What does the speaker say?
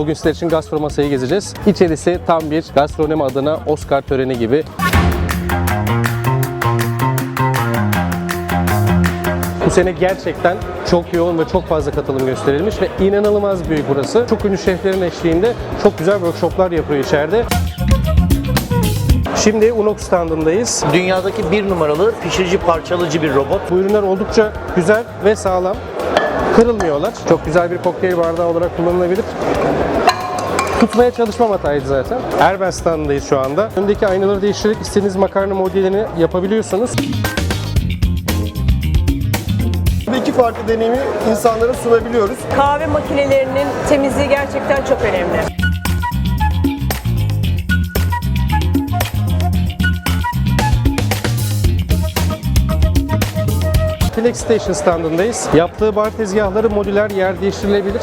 Bugün sizler için gastro masayı gezeceğiz. İçerisi tam bir gastronomi adına Oscar töreni gibi. Bu sene gerçekten çok yoğun ve çok fazla katılım gösterilmiş ve inanılmaz büyük burası. Çok ünlü şeflerin eşliğinde çok güzel workshoplar yapıyor içeride. Şimdi Unox standındayız. Dünyadaki bir numaralı pişirici parçalıcı bir robot. Bu ürünler oldukça güzel ve sağlam. Kırılmıyorlar. Çok güzel bir kokteyl bardağı olarak kullanılabilir. Tutmaya çalışmam hataydı zaten. Erben standındayız şu anda. Öndeki aynaları değiştirerek istediğiniz makarna modelini yapabiliyorsunuz. İki farklı deneyimi insanlara sunabiliyoruz. Kahve makinelerinin temizliği gerçekten çok önemli. Flex Station standındayız. Yaptığı bar tezgahları modüler yer değiştirilebilir.